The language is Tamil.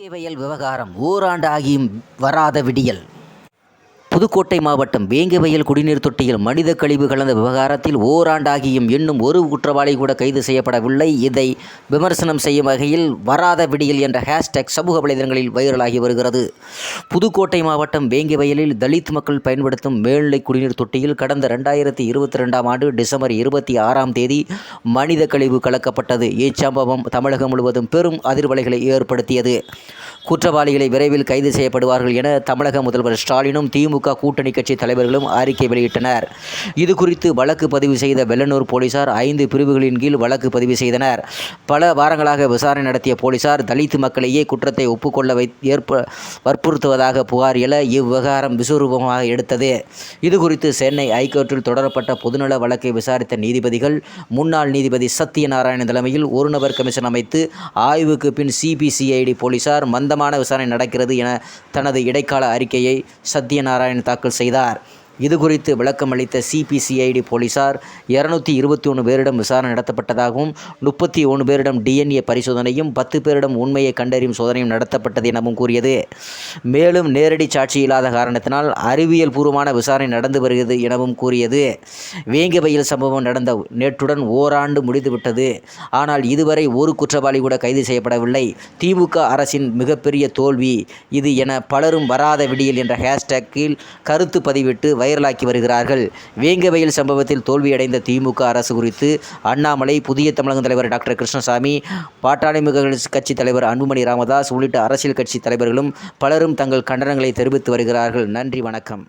வேங்கை வயல் விவகாரம் ஓராண்டு ஆகியும் வராத விடியல். புதுக்கோட்டை மாவட்டம் வேங்கவயல் குடிநீர் தொட்டியில் மனித கழிவு கலந்த விவகாரத்தில் ஓராண்டாகியும் இன்னும் ஒரு குற்றவாளி கூட கைது செய்யப்படவில்லை. இதை விமர்சனம் செய்யும் வகையில் வராத விடியில் என்ற ஹேஷ்டேக் சமூக வலைதளங்களில் வைரலாகி வருகிறது. புதுக்கோட்டை மாவட்டம் வேங்கவயலில் தலித் மக்கள் பயன்படுத்தும் மேல்நிலை குடிநீர் தொட்டியில் கடந்த ரெண்டாயிரத்தி இருபத்தி ரெண்டாம் ஆண்டு டிசம்பர் இருபத்தி ஆறாம் தேதி மனித கழிவு கலக்கப்பட்டது. இச்சம்பவம் தமிழகம் முழுவதும் பெரும் அதிர்வலைகளை ஏற்படுத்தியது. குற்றவாளிகளை விரைவில் கைது செய்யப்படுவார்கள் என தமிழக முதல்வர் ஸ்டாலினும் திமுக கூட்டணி கட்சி தலைவர்களும் அறிக்கை வெளியிட்டனர். இது குறித்து வழக்கு பதிவு செய்த வெள்ளனூர் போலீசார் ஐந்து பிரிவுகளின் கீழ் வழக்கு பதிவு செய்தனர். பல வாரங்களாக விசாரணை நடத்திய போலீசார் தலித் மக்களையே குற்றத்தை ஒப்புக்கொள்ள வை ஏற்ப வற்புறுத்துவதாக புகார் எழ இவ்விவகாரம் விசுரூபமாக எடுத்தது. இதுகுறித்து சென்னை ஐகோர்ட்டில் தொடரப்பட்ட பொதுநல வழக்கை விசாரித்த நீதிபதிகள் முன்னாள் நீதிபதி சத்யநாராயணன் தலைமையில் ஒரு நபர் கமிஷன் அமைத்து ஆய்வுக்கு பின் சிபிசிஐடி போலீசார் மந்தமான விசாரணை நடக்கிறது என தனது இடைக்கால அறிக்கையை சத்யநாராயண் தாக்கல் செய்தார். இது குறித்து விளக்கம் அளித்த சிபிசிஐடி போலீசார் இருநூத்தி இருபத்தி ஒன்று பேரிடம் விசாரணை நடத்தப்பட்டதாகவும் முப்பத்தி ஒன்று பேரிடம் டிஎன்ஏ பரிசோதனையும் பத்து பேரிடம் உண்மையை கண்டறியும் சோதனையும் நடத்தப்பட்டது எனவும் கூறியது. மேலும் நேரடி சாட்சி இல்லாத காரணத்தினால் அறிவியல் பூர்வமான விசாரணை நடந்து வருகிறது எனவும் கூறியது. வேங்கவயல் சம்பவம் நடந்த நேற்றுடன் ஓராண்டு முடிந்துவிட்டது. ஆனால் இதுவரை ஒரு குற்றவாளி கூட கைது செய்யப்படவில்லை. திமுக அரசின் மிகப்பெரிய தோல்வி இது என பலரும் வராத விடியல் என்ற ஹேஷ்டேக்கில் கருத்து பதிவிட்டு வைரலாக்கி வருகிறார்கள். வேங்கவயல் சம்பவத்தில் தோல்வியடைந்த திமுக அரசு குறித்து அண்ணாமலை புதிய தமிழகம் தலைவர் டாக்டர் கிருஷ்ணசாமி பாட்டாளி கட்சி தலைவர் அன்புமணி ராமதாஸ் உள்ளிட்ட அரசியல் கட்சி தலைவர்களும் பலரும் தங்கள் கண்டனங்களை தெரிவித்து வருகிறார்கள். நன்றி வணக்கம்.